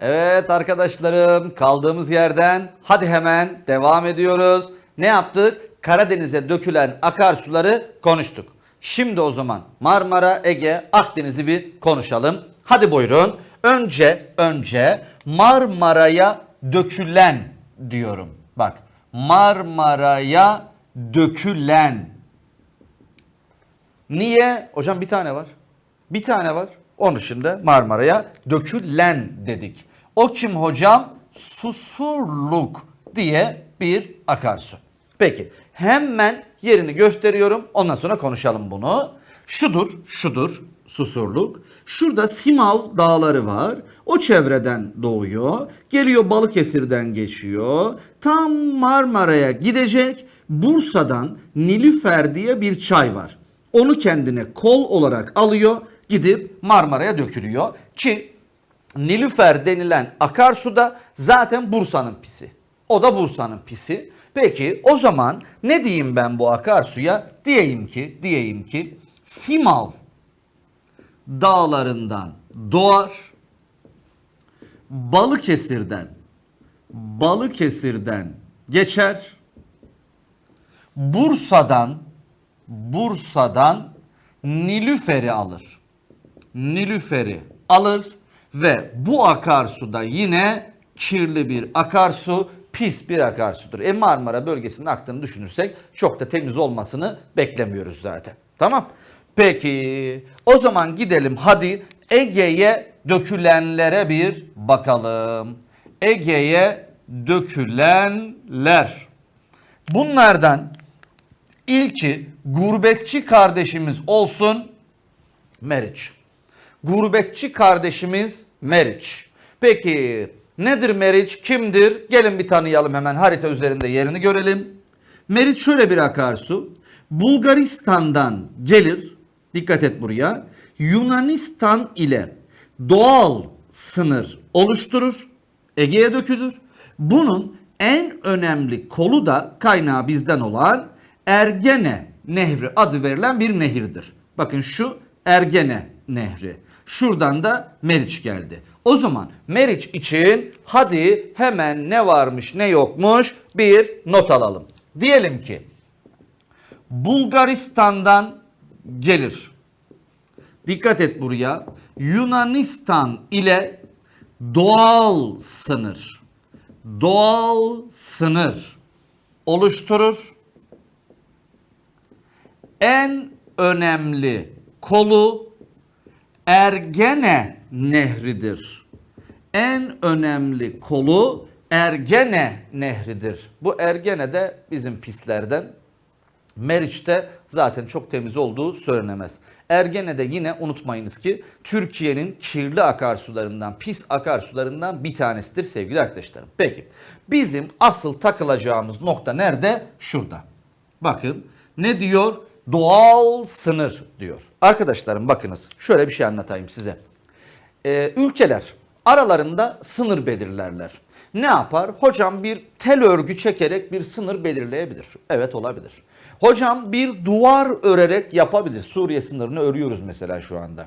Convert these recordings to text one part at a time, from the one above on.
Evet arkadaşlarım kaldığımız yerden hadi hemen devam ediyoruz. Ne yaptık? Karadeniz'e dökülen akarsuları konuştuk. Şimdi o zaman Marmara, Ege, Akdeniz'i bir konuşalım. Hadi buyurun. Önce önce Marmara'ya dökülen diyorum. Bak Marmara'ya dökülen. Niye? Hocam bir tane var. Bir tane var. Onun dışında Marmara'ya dökülen dedik. O kim hocam? Susurluk diye bir akarsu. Peki hemen yerini gösteriyorum. Ondan sonra konuşalım bunu. Şudur, şudur Susurluk. Şurada Simav dağları var. O çevreden doğuyor. Geliyor Balıkesir'den geçiyor. Tam Marmara'ya gidecek. Bursa'dan Nilüfer diye bir çay var. Onu kendine kol olarak alıyor. Gidip Marmara'ya dökülüyor. Ki Nilüfer denilen akarsu da zaten Bursa'nın pisi. O da Bursa'nın pisi. Peki o zaman ne diyeyim ben bu akarsuya? Diyeyim ki, diyeyim ki Simav dağlarından doğar. Balıkesir'den Balıkesir'den geçer. Bursa'dan Bursa'dan Nilüfer'i alır. Nilüfer'i alır ve bu akarsu da yine kirli bir akarsu, pis bir akarsudur. E Marmara bölgesinin aktığını düşünürsek çok da temiz olmasını beklemiyoruz zaten. Tamam. Peki o zaman gidelim hadi Ege'ye dökülenlere bir bakalım. Ege'ye dökülenler. Bunlardan ilki gurbetçi kardeşimiz olsun Meriç. Gurbetçi kardeşimiz Meriç. Peki nedir Meriç? Kimdir? Gelin bir tanıyalım hemen harita üzerinde yerini görelim. Meriç şöyle bir akarsu. Bulgaristan'dan gelir. Dikkat et buraya. Yunanistan ile doğal sınır oluşturur. Ege'ye dökülür. Bunun en önemli kolu da kaynağı bizden olan Ergene Nehri adı verilen bir nehirdir. Bakın şu Ergene Nehri. Şuradan da Meriç geldi. O zaman Meriç için hadi hemen ne varmış ne yokmuş bir not alalım. Diyelim ki Bulgaristan'dan gelir. Dikkat et buraya. Yunanistan ile doğal sınır. Doğal sınır oluşturur. En önemli kolu Ergene Nehri'dir. En önemli kolu Ergene Nehri'dir. Bu Ergene de bizim pislerden. Meriç'te zaten çok temiz olduğu söylenemez. Ergene'de yine unutmayınız ki Türkiye'nin kirli akarsularından, pis akarsularından bir tanesidir sevgili arkadaşlarım. Peki bizim asıl takılacağımız nokta nerede? Şurada. Bakın ne diyor? Doğal sınır diyor. Arkadaşlarım bakınız şöyle bir şey anlatayım size. Ee, ülkeler aralarında sınır belirlerler. Ne yapar? Hocam bir tel örgü çekerek bir sınır belirleyebilir. Evet olabilir. Hocam bir duvar örerek yapabilir. Suriye sınırını örüyoruz mesela şu anda.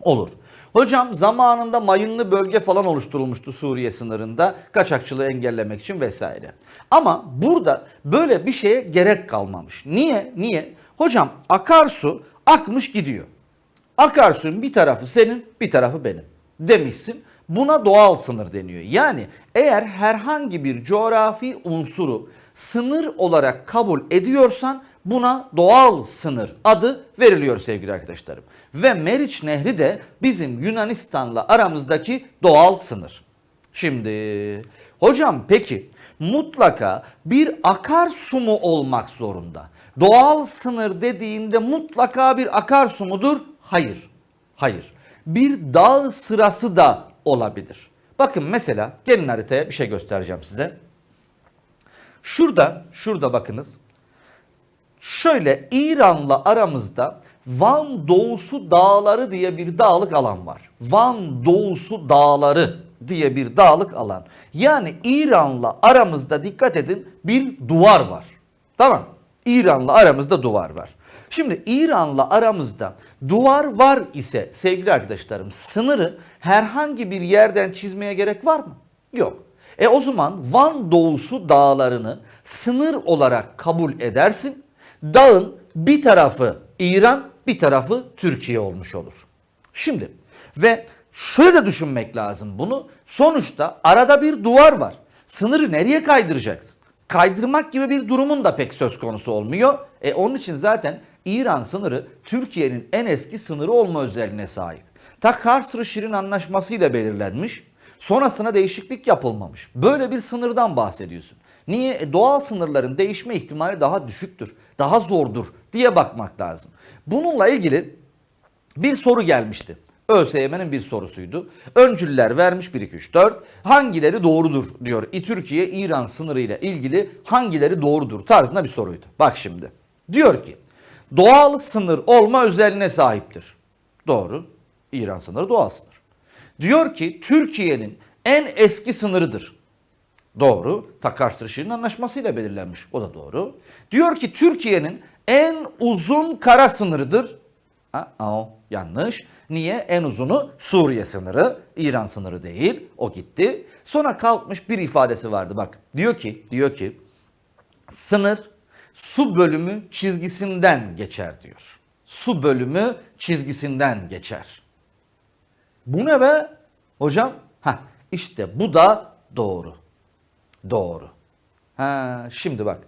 Olur. Hocam zamanında mayınlı bölge falan oluşturulmuştu Suriye sınırında kaçakçılığı engellemek için vesaire. Ama burada böyle bir şeye gerek kalmamış. Niye? Niye? Hocam akarsu akmış gidiyor. Akarsu'nun bir tarafı senin, bir tarafı benim demişsin. Buna doğal sınır deniyor. Yani eğer herhangi bir coğrafi unsuru sınır olarak kabul ediyorsan buna doğal sınır adı veriliyor sevgili arkadaşlarım. Ve Meriç Nehri de bizim Yunanistan'la aramızdaki doğal sınır. Şimdi hocam peki mutlaka bir akarsu mu olmak zorunda? Doğal sınır dediğinde mutlaka bir akarsu mudur? Hayır. Hayır. Bir dağ sırası da olabilir. Bakın mesela gelin haritaya bir şey göstereceğim size. Şurada, şurada bakınız. Şöyle İran'la aramızda Van Doğusu Dağları diye bir dağlık alan var. Van Doğusu Dağları diye bir dağlık alan. Yani İran'la aramızda dikkat edin bir duvar var. Tamam. İran'la aramızda duvar var. Şimdi İran'la aramızda duvar var ise sevgili arkadaşlarım sınırı herhangi bir yerden çizmeye gerek var mı? Yok. E o zaman Van Doğusu dağlarını sınır olarak kabul edersin. Dağın bir tarafı İran, bir tarafı Türkiye olmuş olur. Şimdi ve şöyle de düşünmek lazım bunu. Sonuçta arada bir duvar var. Sınırı nereye kaydıracaksın? Kaydırmak gibi bir durumun da pek söz konusu olmuyor. E onun için zaten İran sınırı Türkiye'nin en eski sınırı olma özelliğine sahip. Ta Karsrı Şirin Anlaşması belirlenmiş. Sonrasına değişiklik yapılmamış. Böyle bir sınırdan bahsediyorsun. Niye? E, doğal sınırların değişme ihtimali daha düşüktür, daha zordur diye bakmak lazım. Bununla ilgili bir soru gelmişti. ÖSYM'nin bir sorusuydu. Öncüller vermiş 1 2 3 4. Hangileri doğrudur diyor. İ Türkiye İran sınırı ile ilgili hangileri doğrudur tarzında bir soruydu. Bak şimdi. Diyor ki doğal sınır olma özelliğine sahiptir. Doğru. İran sınırı doğal sınır. Diyor ki Türkiye'nin en eski sınırıdır. Doğru. Takars Şirin Anlaşması'yla belirlenmiş. O da doğru. Diyor ki Türkiye'nin en uzun kara sınırıdır. Ha, o yanlış. Niye? En uzunu Suriye sınırı, İran sınırı değil. O gitti. Sonra kalkmış bir ifadesi vardı bak. Diyor ki, diyor ki sınır su bölümü çizgisinden geçer diyor. Su bölümü çizgisinden geçer. Bu ne be? Hocam, ha işte bu da doğru. Doğru. Ha, şimdi bak.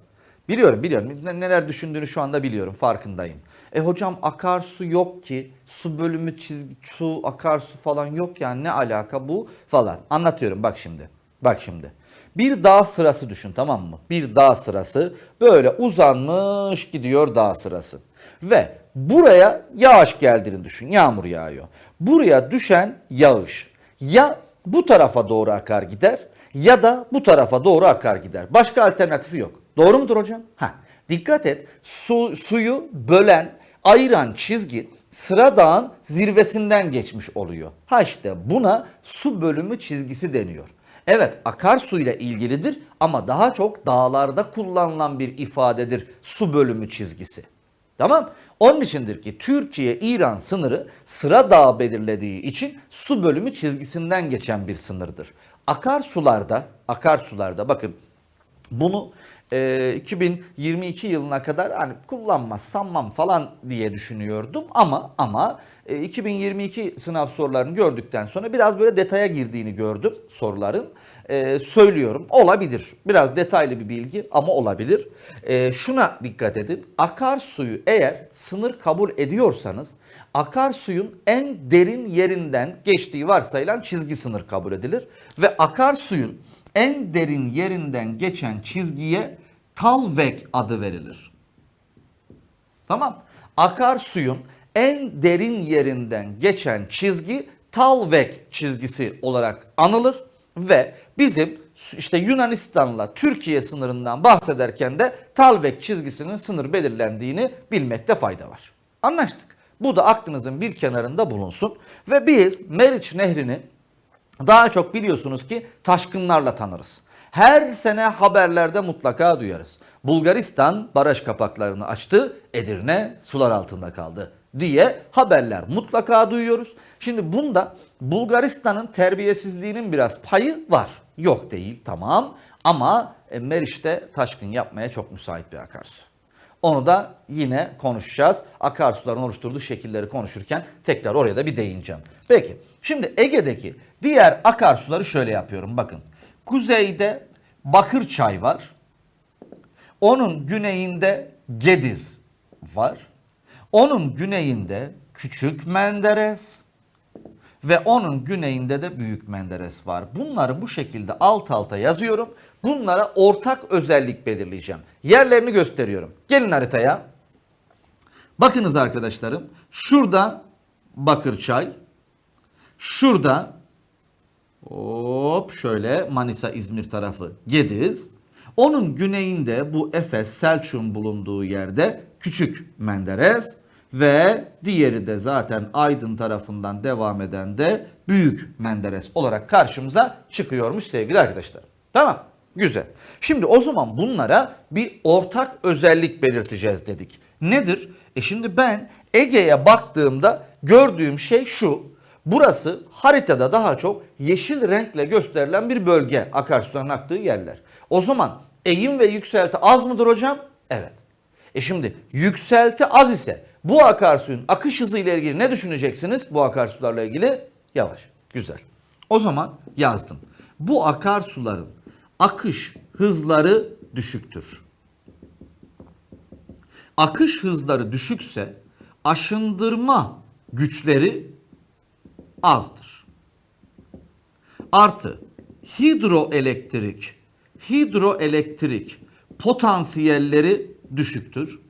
Biliyorum biliyorum. Ne- Neler düşündüğünü şu anda biliyorum. Farkındayım. E hocam akarsu yok ki. Su bölümü çizgi, su akarsu falan yok yani ne alaka bu falan. Anlatıyorum bak şimdi. Bak şimdi. Bir dağ sırası düşün tamam mı? Bir dağ sırası böyle uzanmış gidiyor dağ sırası. Ve buraya yağış geldiğini düşün. Yağmur yağıyor. Buraya düşen yağış ya bu tarafa doğru akar gider ya da bu tarafa doğru akar gider. Başka alternatifi yok. Doğru mudur hocam? Ha. Dikkat et. Su, suyu bölen, ayıran çizgi sıra dağın zirvesinden geçmiş oluyor. Ha işte buna su bölümü çizgisi deniyor. Evet akarsu ile ilgilidir ama daha çok dağlarda kullanılan bir ifadedir su bölümü çizgisi. Tamam? Onun içindir ki Türkiye-İran sınırı sıra dağ belirlediği için su bölümü çizgisinden geçen bir sınırdır. Akarsularda, akarsularda bakın bunu e, 2022 yılına kadar hani kullanmaz sanmam falan diye düşünüyordum ama ama e, 2022 sınav sorularını gördükten sonra biraz böyle detaya girdiğini gördüm soruların. E, söylüyorum olabilir. Biraz detaylı bir bilgi ama olabilir. E, şuna dikkat edin. Akarsuyu eğer sınır kabul ediyorsanız akarsuyun en derin yerinden geçtiği varsayılan çizgi sınır kabul edilir ve akarsuyun en derin yerinden geçen çizgiye Talvek adı verilir. Tamam. Akarsuyun en derin yerinden geçen çizgi Talvek çizgisi olarak anılır ve bizim işte Yunanistan'la Türkiye sınırından bahsederken de Talvek çizgisinin sınır belirlendiğini bilmekte fayda var. Anlaştık. Bu da aklınızın bir kenarında bulunsun ve biz Meriç Nehri'ni daha çok biliyorsunuz ki taşkınlarla tanırız. Her sene haberlerde mutlaka duyarız. Bulgaristan baraj kapaklarını açtı, Edirne sular altında kaldı diye haberler mutlaka duyuyoruz. Şimdi bunda Bulgaristan'ın terbiyesizliğinin biraz payı var. Yok değil tamam ama e, Meriç'te taşkın yapmaya çok müsait bir akarsu. Onu da yine konuşacağız. Akarsuların oluşturduğu şekilleri konuşurken tekrar oraya da bir değineceğim. Peki şimdi Ege'deki diğer akarsuları şöyle yapıyorum bakın. Kuzeyde Bakırçay var. Onun güneyinde Gediz var. Onun güneyinde Küçük Menderes ve onun güneyinde de Büyük Menderes var. Bunları bu şekilde alt alta yazıyorum. Bunlara ortak özellik belirleyeceğim. Yerlerini gösteriyorum. Gelin haritaya. Bakınız arkadaşlarım. Şurada Bakırçay. Şurada hop şöyle Manisa İzmir tarafı Gediz. Onun güneyinde bu Efes Selçuk'un bulunduğu yerde Küçük Menderes ve diğeri de zaten Aydın tarafından devam eden de Büyük Menderes olarak karşımıza çıkıyormuş sevgili arkadaşlar. Tamam. Güzel. Şimdi o zaman bunlara bir ortak özellik belirteceğiz dedik. Nedir? E şimdi ben Ege'ye baktığımda gördüğüm şey şu. Burası haritada daha çok yeşil renkle gösterilen bir bölge akarsuların aktığı yerler. O zaman eğim ve yükselti az mıdır hocam? Evet. E şimdi yükselti az ise bu akarsuyun akış hızı ile ilgili ne düşüneceksiniz? Bu akarsularla ilgili yavaş. Güzel. O zaman yazdım. Bu akarsuların akış hızları düşüktür. Akış hızları düşükse aşındırma güçleri azdır. Artı hidroelektrik hidroelektrik potansiyelleri düşüktür.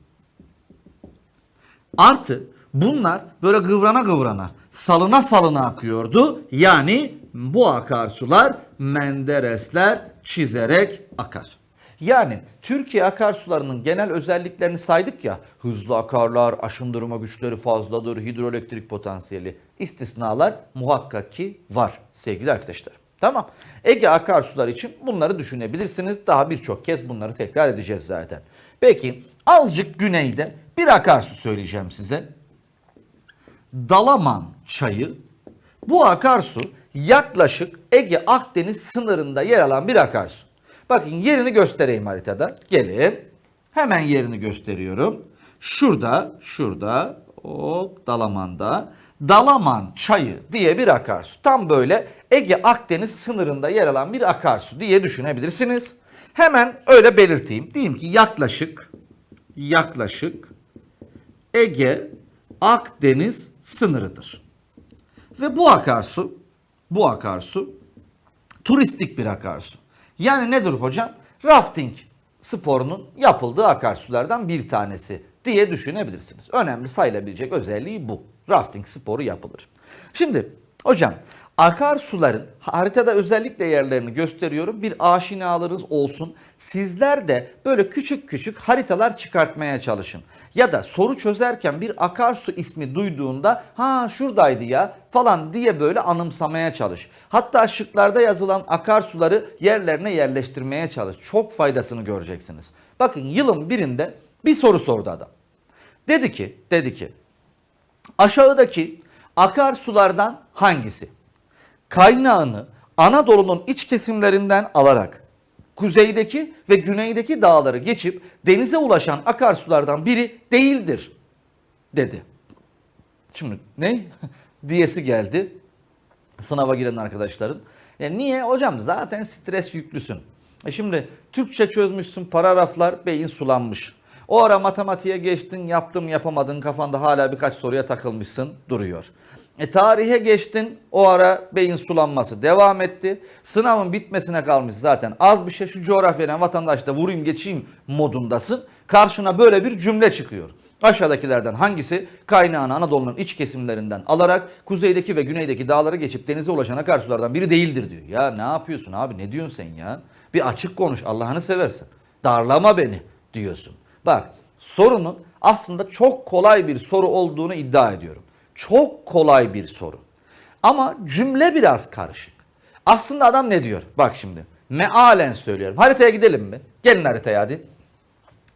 Artı bunlar böyle kıvrana kıvrana salına salına akıyordu. Yani bu akarsular menderesler çizerek akar. Yani Türkiye akarsularının genel özelliklerini saydık ya. Hızlı akarlar, aşındırma güçleri fazladır, hidroelektrik potansiyeli. istisnalar muhakkak ki var sevgili arkadaşlar. Tamam. Ege akarsular için bunları düşünebilirsiniz. Daha birçok kez bunları tekrar edeceğiz zaten. Peki azıcık güneyde bir akarsu söyleyeceğim size. Dalaman çayı. Bu akarsu yaklaşık Ege Akdeniz sınırında yer alan bir akarsu. Bakın yerini göstereyim haritada. Gelin. Hemen yerini gösteriyorum. Şurada, şurada, hop Dalaman'da. Dalaman çayı diye bir akarsu. Tam böyle Ege Akdeniz sınırında yer alan bir akarsu diye düşünebilirsiniz. Hemen öyle belirteyim. Diyeyim ki yaklaşık yaklaşık Ege Akdeniz sınırıdır. Ve bu akarsu bu akarsu turistik bir akarsu. Yani nedir hocam? Rafting sporunun yapıldığı akarsulardan bir tanesi diye düşünebilirsiniz. Önemli sayılabilecek özelliği bu. Rafting sporu yapılır. Şimdi hocam akarsuların haritada özellikle yerlerini gösteriyorum. Bir aşinalarınız olsun. Sizler de böyle küçük küçük haritalar çıkartmaya çalışın. Ya da soru çözerken bir akarsu ismi duyduğunda ha şuradaydı ya falan diye böyle anımsamaya çalış. Hatta şıklarda yazılan akarsuları yerlerine yerleştirmeye çalış. Çok faydasını göreceksiniz. Bakın yılın birinde bir soru sordu adam. Dedi ki, dedi ki aşağıdaki akarsulardan hangisi? Kaynağını Anadolu'nun iç kesimlerinden alarak kuzeydeki ve güneydeki dağları geçip denize ulaşan akarsulardan biri değildir dedi. Şimdi ne? diyesi geldi sınava giren arkadaşların. Ya niye? Hocam zaten stres yüklüsün. E şimdi Türkçe çözmüşsün, paragraflar beyin sulanmış. O ara matematiğe geçtin, yaptım yapamadın, kafanda hala birkaç soruya takılmışsın, duruyor. E tarihe geçtin, o ara beyin sulanması devam etti. Sınavın bitmesine kalmış zaten az bir şey. Şu coğrafyadan vatandaşta vurayım geçeyim modundasın. Karşına böyle bir cümle çıkıyor. Aşağıdakilerden hangisi kaynağını Anadolu'nun iç kesimlerinden alarak kuzeydeki ve güneydeki dağlara geçip denize ulaşan akarsulardan biri değildir diyor. Ya ne yapıyorsun abi ne diyorsun sen ya? Bir açık konuş Allah'ını seversen. Darlama beni diyorsun. Bak sorunun aslında çok kolay bir soru olduğunu iddia ediyorum. Çok kolay bir soru. Ama cümle biraz karışık. Aslında adam ne diyor? Bak şimdi. Mealen söylüyorum. Haritaya gidelim mi? Gelin haritaya hadi.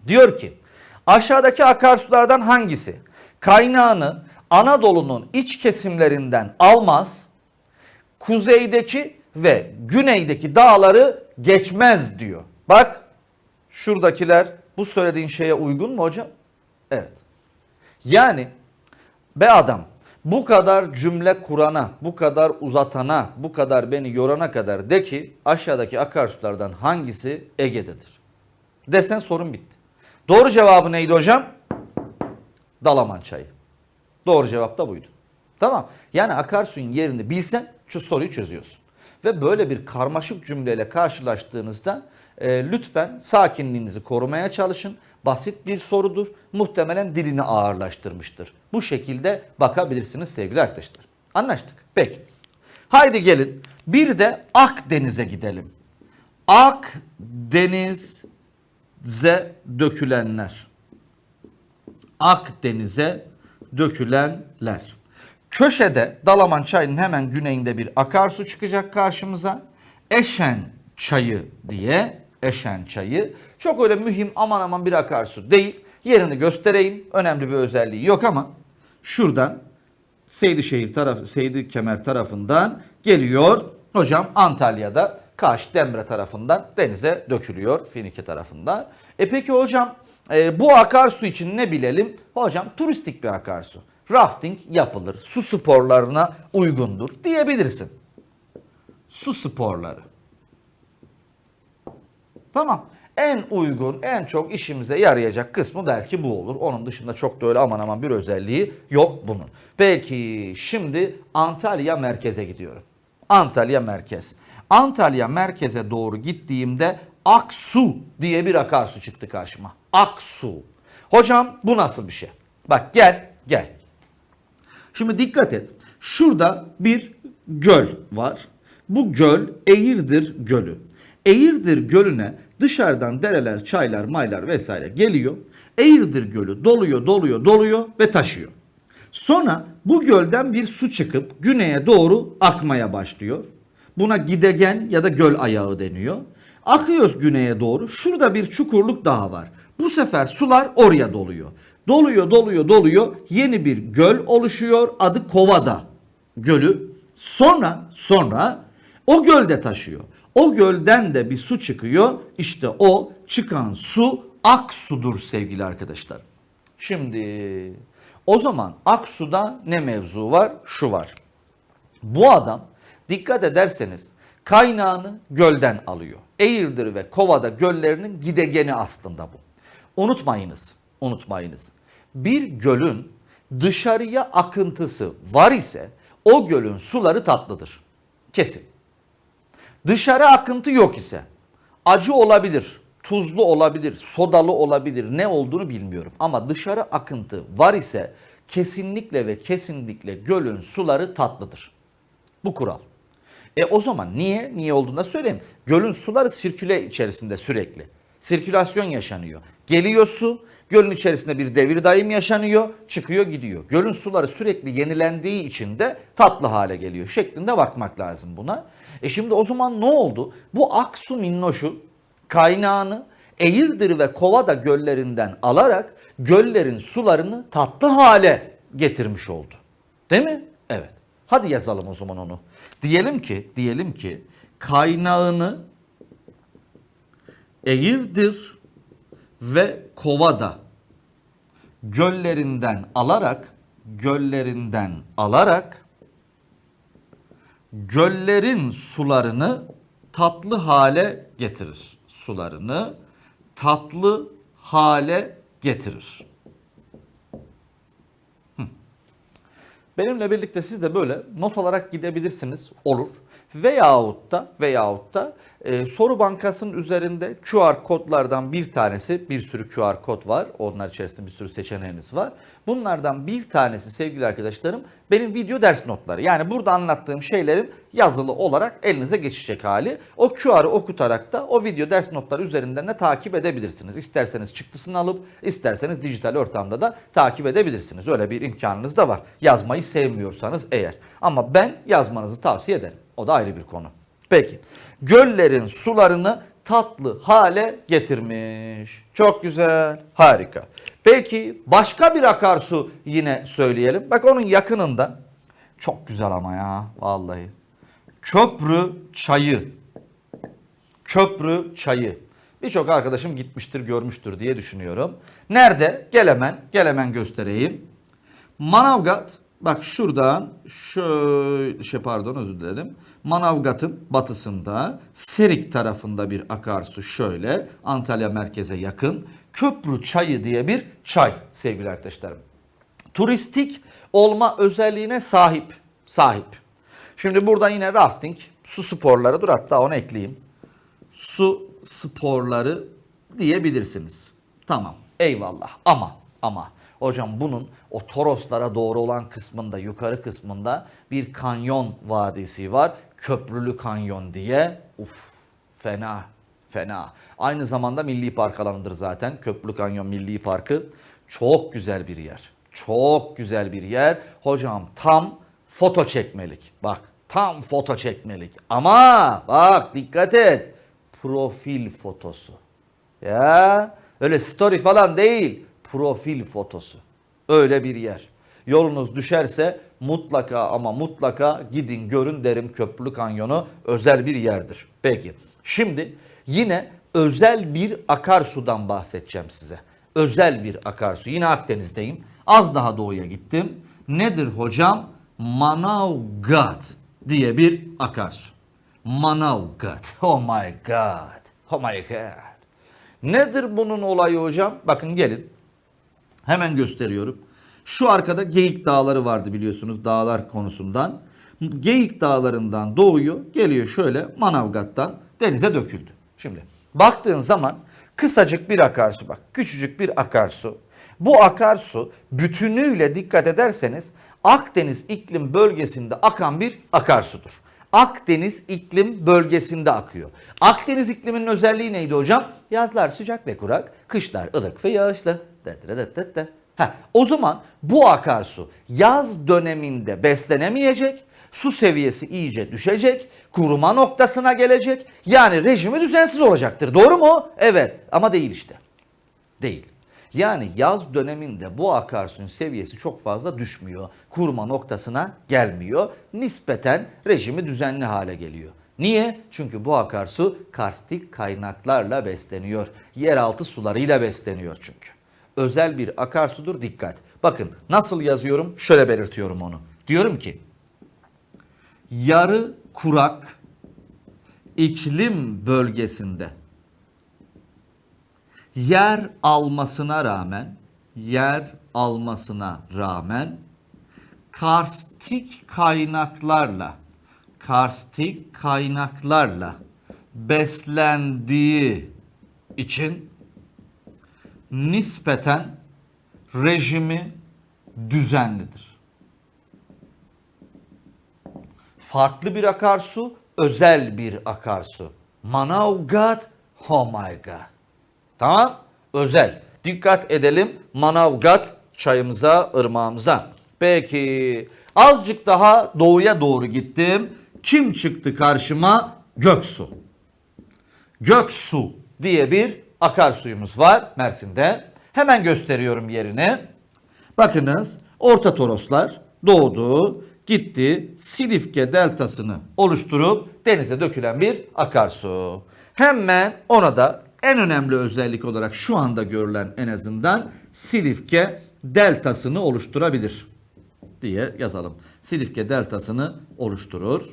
Diyor ki aşağıdaki akarsulardan hangisi kaynağını Anadolu'nun iç kesimlerinden almaz, kuzeydeki ve güneydeki dağları geçmez diyor. Bak şuradakiler bu söylediğin şeye uygun mu hocam? Evet. Yani be adam bu kadar cümle kurana, bu kadar uzatana, bu kadar beni yorana kadar de ki aşağıdaki akarsulardan hangisi Ege'dedir? Desen sorun bitti. Doğru cevabı neydi hocam? Dalaman çayı. Doğru cevap da buydu. Tamam. Yani akarsuyun yerini bilsen şu soruyu çözüyorsun. Ve böyle bir karmaşık cümleyle karşılaştığınızda e, lütfen sakinliğinizi korumaya çalışın. Basit bir sorudur. Muhtemelen dilini ağırlaştırmıştır. Bu şekilde bakabilirsiniz sevgili arkadaşlar. Anlaştık. Peki. Haydi gelin bir de Akdeniz'e gidelim. Akdeniz'e dökülenler. Akdeniz'e dökülenler. Köşede Dalaman Çayı'nın hemen güneyinde bir akarsu çıkacak karşımıza. Eşen çayı diye Eşen çayı. Çok öyle mühim aman aman bir akarsu değil. Yerini göstereyim. Önemli bir özelliği yok ama şuradan Seydişehir tarafı, Seydi Kemer tarafından geliyor. Hocam Antalya'da Kaş Demre tarafından denize dökülüyor Finike tarafından. E peki hocam e, bu akarsu için ne bilelim? Hocam turistik bir akarsu. Rafting yapılır. Su sporlarına uygundur diyebilirsin. Su sporları. Tamam. En uygun, en çok işimize yarayacak kısmı belki bu olur. Onun dışında çok da öyle aman aman bir özelliği yok bunun. Peki şimdi Antalya merkeze gidiyorum. Antalya merkez. Antalya merkeze doğru gittiğimde Aksu diye bir akarsu çıktı karşıma. Aksu. Hocam bu nasıl bir şey? Bak gel, gel. Şimdi dikkat et. Şurada bir göl var. Bu göl Eğirdir Gölü. Eğirdir Gölü'ne dışarıdan dereler, çaylar, maylar vesaire geliyor. Eğirdir Gölü doluyor, doluyor, doluyor ve taşıyor. Sonra bu gölden bir su çıkıp güneye doğru akmaya başlıyor. Buna gidegen ya da göl ayağı deniyor. Akıyoruz güneye doğru. Şurada bir çukurluk daha var. Bu sefer sular oraya doluyor. Doluyor, doluyor, doluyor. Yeni bir göl oluşuyor. Adı Kovada Gölü. Sonra, sonra o gölde taşıyor. O gölden de bir su çıkıyor. İşte o çıkan su Aksu'dur sevgili arkadaşlar. Şimdi o zaman Aksu'da ne mevzu var? Şu var. Bu adam dikkat ederseniz kaynağını gölden alıyor. Eğirdir ve Kovada göllerinin gidegeni aslında bu. Unutmayınız, unutmayınız. Bir gölün dışarıya akıntısı var ise o gölün suları tatlıdır. Kesin. Dışarı akıntı yok ise acı olabilir, tuzlu olabilir, sodalı olabilir ne olduğunu bilmiyorum. Ama dışarı akıntı var ise kesinlikle ve kesinlikle gölün suları tatlıdır. Bu kural. E o zaman niye? Niye olduğunu da söyleyeyim. Gölün suları sirküle içerisinde sürekli. Sirkülasyon yaşanıyor. Geliyor su, gölün içerisinde bir devir daim yaşanıyor, çıkıyor gidiyor. Gölün suları sürekli yenilendiği için de tatlı hale geliyor şeklinde bakmak lazım buna. E şimdi o zaman ne oldu? Bu Aksu minnoşu kaynağını Eğirdir ve Kovada göllerinden alarak göllerin sularını tatlı hale getirmiş oldu. Değil mi? Evet. Hadi yazalım o zaman onu. Diyelim ki, diyelim ki kaynağını Eğirdir ve Kovada göllerinden alarak göllerinden alarak göllerin sularını tatlı hale getirir. Sularını tatlı hale getirir. Benimle birlikte siz de böyle not alarak gidebilirsiniz. Olur. Veyahut da veyahut da e, soru bankasının üzerinde QR kodlardan bir tanesi, bir sürü QR kod var. Onlar içerisinde bir sürü seçeneğiniz var. Bunlardan bir tanesi sevgili arkadaşlarım benim video ders notları. Yani burada anlattığım şeylerin yazılı olarak elinize geçecek hali. O QR'ı okutarak da o video ders notları üzerinden de takip edebilirsiniz. İsterseniz çıktısını alıp isterseniz dijital ortamda da takip edebilirsiniz. Öyle bir imkanınız da var. Yazmayı sevmiyorsanız eğer. Ama ben yazmanızı tavsiye ederim. O da ayrı bir konu. Peki. Göllerin sularını tatlı hale getirmiş. Çok güzel. Harika. Peki başka bir akarsu yine söyleyelim. Bak onun yakınında. Çok güzel ama ya vallahi. Köprü çayı. Köprü çayı. Birçok arkadaşım gitmiştir, görmüştür diye düşünüyorum. Nerede? Gel hemen, gel hemen göstereyim. Manavgat, bak şuradan şöyle, şey pardon özür dilerim. Manavgat'ın batısında, Serik tarafında bir akarsu şöyle, Antalya merkeze yakın. Köprü çayı diye bir çay sevgili arkadaşlarım. Turistik olma özelliğine sahip, sahip. Şimdi burada yine rafting, su sporları dur hatta onu ekleyeyim. Su sporları diyebilirsiniz. Tamam eyvallah ama ama hocam bunun o Toroslara doğru olan kısmında yukarı kısmında bir kanyon vadisi var. Köprülü kanyon diye. Uf fena fena. Aynı zamanda milli park alanıdır zaten. Köprülü Kanyon Milli Parkı. Çok güzel bir yer. Çok güzel bir yer. Hocam tam foto çekmelik. Bak tam foto çekmelik. Ama bak dikkat et. profil fotosu. Ya öyle story falan değil. Profil fotosu. Öyle bir yer. Yolunuz düşerse mutlaka ama mutlaka gidin görün derim Köprülü Kanyonu özel bir yerdir. Peki şimdi yine özel bir akarsudan bahsedeceğim size. Özel bir akarsu. Yine Akdeniz'deyim. Az daha doğuya gittim. Nedir hocam? Manavgat diye bir akarsu. Manavgat. Oh my god. Oh my god. Nedir bunun olayı hocam? Bakın gelin. Hemen gösteriyorum. Şu arkada Geyik Dağları vardı biliyorsunuz dağlar konusundan. Geyik Dağları'ndan doğuyor, geliyor şöyle Manavgat'tan denize döküldü. Şimdi baktığın zaman kısacık bir akarsu bak, küçücük bir akarsu. Bu akarsu bütünüyle dikkat ederseniz Akdeniz iklim bölgesinde akan bir akarsudur. Akdeniz iklim bölgesinde akıyor. Akdeniz ikliminin özelliği neydi hocam? Yazlar sıcak ve kurak, kışlar ılık ve yağışlı. Heh, o zaman bu akarsu yaz döneminde beslenemeyecek, su seviyesi iyice düşecek, kuruma noktasına gelecek. Yani rejimi düzensiz olacaktır. Doğru mu? Evet ama değil işte. Değil. Yani yaz döneminde bu akarsunun seviyesi çok fazla düşmüyor. Kurma noktasına gelmiyor. Nispeten rejimi düzenli hale geliyor. Niye? Çünkü bu akarsu karstik kaynaklarla besleniyor. Yeraltı sularıyla besleniyor çünkü. Özel bir akarsudur dikkat. Bakın nasıl yazıyorum? Şöyle belirtiyorum onu. Diyorum ki yarı kurak iklim bölgesinde yer almasına rağmen yer almasına rağmen karstik kaynaklarla karstik kaynaklarla beslendiği için nispeten rejimi düzenlidir. Farklı bir akarsu, özel bir akarsu. Manavgat, oh my god. Tamam? Özel. Dikkat edelim Manavgat çayımıza, ırmağımıza. Peki azıcık daha doğuya doğru gittim. Kim çıktı karşıma? Göksu. Göksu diye bir akarsuyumuz var Mersin'de. Hemen gösteriyorum yerini. Bakınız Orta Toroslar doğdu, gitti Silifke deltasını oluşturup denize dökülen bir akarsu. Hemen ona da en önemli özellik olarak şu anda görülen en azından Silifke deltasını oluşturabilir diye yazalım. Silifke deltasını oluşturur.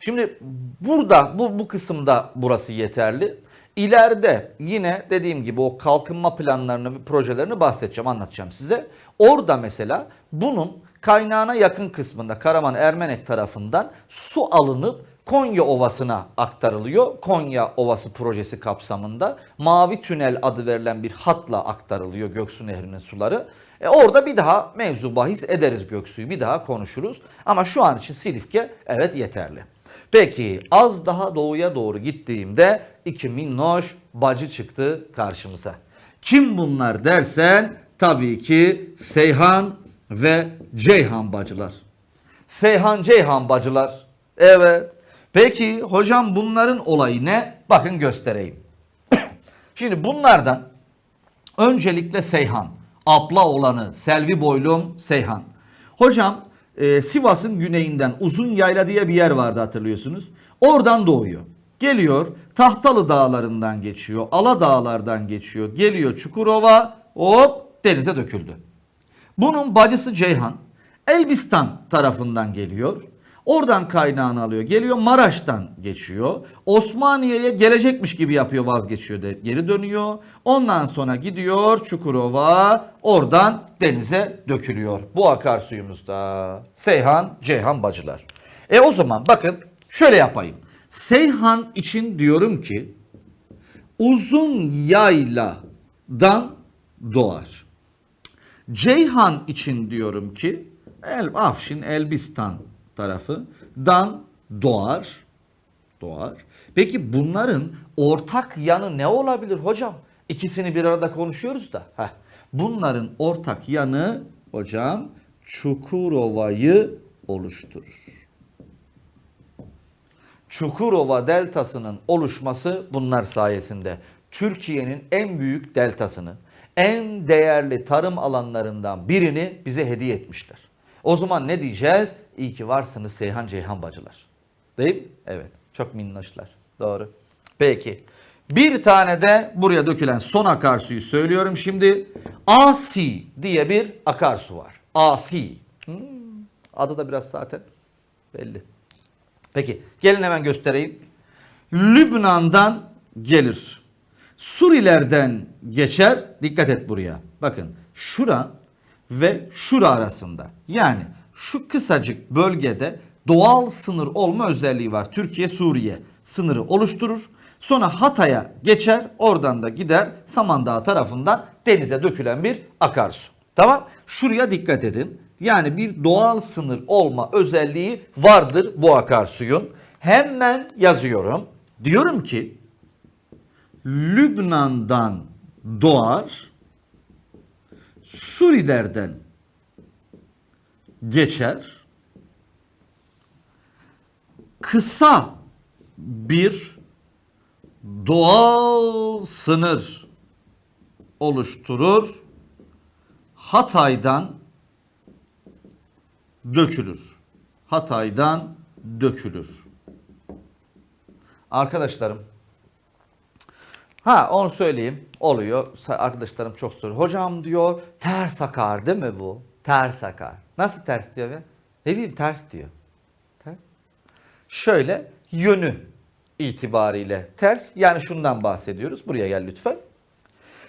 Şimdi burada bu, bu kısımda burası yeterli. İleride yine dediğim gibi o kalkınma planlarını, projelerini bahsedeceğim, anlatacağım size. Orada mesela bunun kaynağına yakın kısmında Karaman Ermenek tarafından su alınıp Konya Ovası'na aktarılıyor. Konya Ovası projesi kapsamında Mavi Tünel adı verilen bir hatla aktarılıyor Göksu Nehri'nin suları. E orada bir daha mevzu bahis ederiz Göksu'yu bir daha konuşuruz. Ama şu an için Silifke evet yeterli. Peki az daha doğuya doğru gittiğimde iki minnoş bacı çıktı karşımıza. Kim bunlar dersen tabii ki Seyhan ve Ceyhan bacılar. Seyhan Ceyhan bacılar. Evet. Peki hocam bunların olayı ne? Bakın göstereyim. Şimdi bunlardan öncelikle Seyhan. Abla olanı Selvi Boylum Seyhan. Hocam e, Sivas'ın güneyinden Uzun Yayla diye bir yer vardı hatırlıyorsunuz. Oradan doğuyor. Geliyor Tahtalı Dağları'ndan geçiyor. Ala Dağlar'dan geçiyor. Geliyor Çukurova hop denize döküldü. Bunun bacısı Ceyhan Elbistan tarafından geliyor. Oradan kaynağını alıyor. Geliyor Maraş'tan geçiyor. Osmaniye'ye gelecekmiş gibi yapıyor vazgeçiyor de geri dönüyor. Ondan sonra gidiyor Çukurova oradan denize dökülüyor. Bu akarsuyumuzda Seyhan, Ceyhan bacılar. E o zaman bakın şöyle yapayım. Seyhan için diyorum ki uzun yayladan doğar. Ceyhan için diyorum ki El Afşin Elbistan tarafı dan doğar. Doğar. Peki bunların ortak yanı ne olabilir hocam? İkisini bir arada konuşuyoruz da. Heh. Bunların ortak yanı hocam Çukurova'yı oluşturur. Çukurova deltasının oluşması bunlar sayesinde. Türkiye'nin en büyük deltasını, en değerli tarım alanlarından birini bize hediye etmişler. O zaman ne diyeceğiz? İyi ki varsınız Seyhan Ceyhan bacılar. Değil mi? Evet. Çok minnoşlar. Doğru. Peki. Bir tane de buraya dökülen son akarsuyu söylüyorum şimdi. Asi diye bir akarsu var. Asi. Hmm, adı da biraz zaten belli. Peki gelin hemen göstereyim. Lübnan'dan gelir. Surilerden geçer. Dikkat et buraya. Bakın şura ve şura arasında. Yani şu kısacık bölgede doğal sınır olma özelliği var. Türkiye Suriye sınırı oluşturur. Sonra Hatay'a geçer. Oradan da gider Samandağ tarafından denize dökülen bir akarsu. Tamam? Şuraya dikkat edin. Yani bir doğal sınır olma özelliği vardır bu akarsuyun. Hemen yazıyorum. Diyorum ki Lübnan'dan doğar, Surilerden geçer, kısa bir doğal sınır oluşturur, Hatay'dan dökülür. Hatay'dan dökülür. Arkadaşlarım Ha onu söyleyeyim. Oluyor. Arkadaşlarım çok soruyor. Hocam diyor ters akar değil mi bu? Ters akar. Nasıl ters diyor be? Ne bileyim ters diyor. Ters. Şöyle yönü itibariyle ters. Yani şundan bahsediyoruz. Buraya gel lütfen.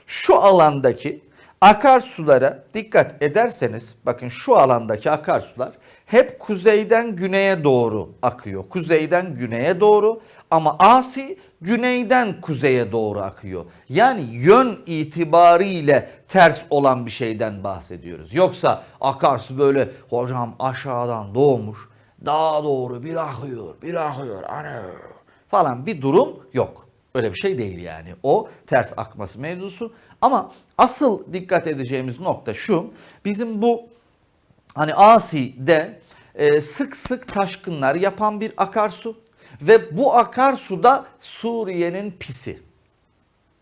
Şu alandaki akarsulara dikkat ederseniz bakın şu alandaki akarsular hep kuzeyden güneye doğru akıyor. Kuzeyden güneye doğru ama asi güneyden kuzeye doğru akıyor. Yani yön itibariyle ters olan bir şeyden bahsediyoruz. Yoksa akarsu böyle hocam aşağıdan doğmuş dağa doğru bir akıyor bir akıyor ana falan bir durum yok. Öyle bir şey değil yani. O ters akması mevzusu. Ama asıl dikkat edeceğimiz nokta şu. Bizim bu hani Asi'de e, sık sık taşkınlar yapan bir akarsu. Ve bu akarsu da Suriye'nin pisi.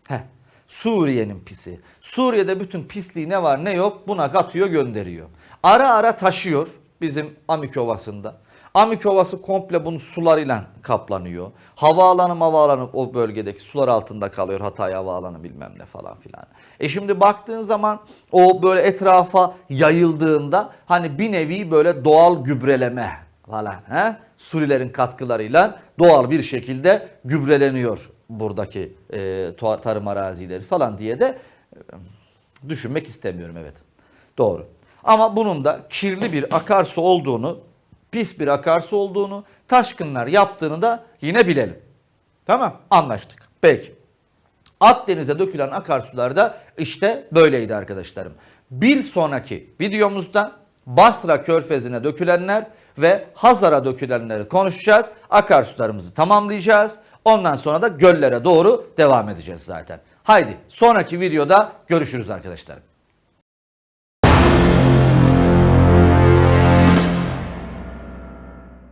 Heh, Suriye'nin pisi. Suriye'de bütün pisliği ne var ne yok buna katıyor gönderiyor. Ara ara taşıyor bizim Amik Ovası'nda. Amik Ovası komple bunun sularıyla kaplanıyor. Havaalanı havaalanı o bölgedeki sular altında kalıyor. Hatay havaalanı bilmem ne falan filan. E şimdi baktığın zaman o böyle etrafa yayıldığında hani bir nevi böyle doğal gübreleme falan. He? Surilerin katkılarıyla doğal bir şekilde gübreleniyor buradaki e, tarım arazileri falan diye de e, düşünmek istemiyorum evet. Doğru. Ama bunun da kirli bir akarsu olduğunu, pis bir akarsu olduğunu, taşkınlar yaptığını da yine bilelim. Tamam anlaştık. Peki. Akdeniz'e dökülen akarsular da işte böyleydi arkadaşlarım. Bir sonraki videomuzda Basra Körfezi'ne dökülenler ve Hazar'a dökülenleri konuşacağız. Akarsularımızı tamamlayacağız. Ondan sonra da göllere doğru devam edeceğiz zaten. Haydi sonraki videoda görüşürüz arkadaşlarım.